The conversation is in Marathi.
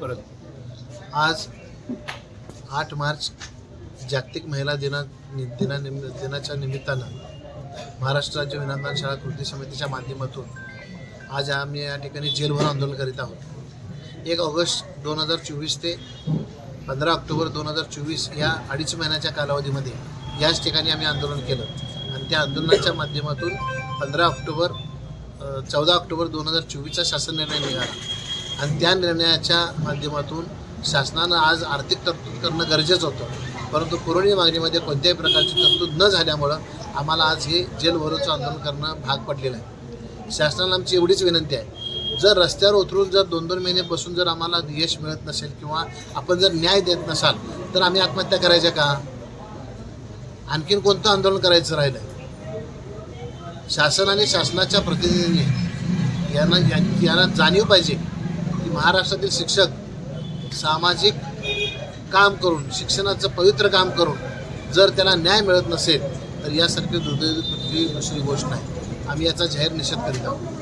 परत. आज आठ मार्च जागतिक महिला दिना दिना दिनाच्या निमित्तानं महाराष्ट्र राज्य विनामदान शाळा कृती समितीच्या माध्यमातून आज आम्ही या ठिकाणी जेलभर आंदोलन करीत आहोत. एक ऑगस्ट दोन हजार चोवीस ते पंधरा ऑक्टोबर दोन हजार चोवीस या अडीच महिन्याच्या कालावधीमध्ये याच ठिकाणी आम्ही आंदोलन केलं. आणि त्या आंदोलनाच्या माध्यमातून पंधरा ऑक्टोबर चौदा ऑक्टोबर दोन हजार चोवीसचा शासन निर्णय निघाला. आणि त्या निर्णयाच्या माध्यमातून शासनानं आज आर्थिक तरतूद करणं गरजेचं होतं. परंतु पुरवणी मागणीमध्ये कोणत्याही प्रकारची तरतूद न झाल्यामुळं आम्हाला आज हे जेलभरोचं आंदोलन करणं भाग पडलेलं आहे. शासनाला आमची एवढीच विनंती आहे जर रस्त्यावर उतरून जर दोन दोन महिने बसून जर आम्हाला यश मिळत नसेल किंवा आपण जर न्याय देत नसाल तर आम्ही आत्महत्या करायच्या का? आणखीन कोणतं आंदोलन करायचं राहिलं शासन आणि शासनाच्या प्रतिनिधींनी यांना यांना जाणीव पाहिजे महाराष्ट्रातील शिक्षक सामाजिक काम करून शिक्षणाचं पवित्र काम करून जर त्याला न्याय मिळत नसेल तर यासारखी दुर्दैवी दुसरी गोष्ट नाही. आम्ही याचा जाहीर निषेध करीत आहोत.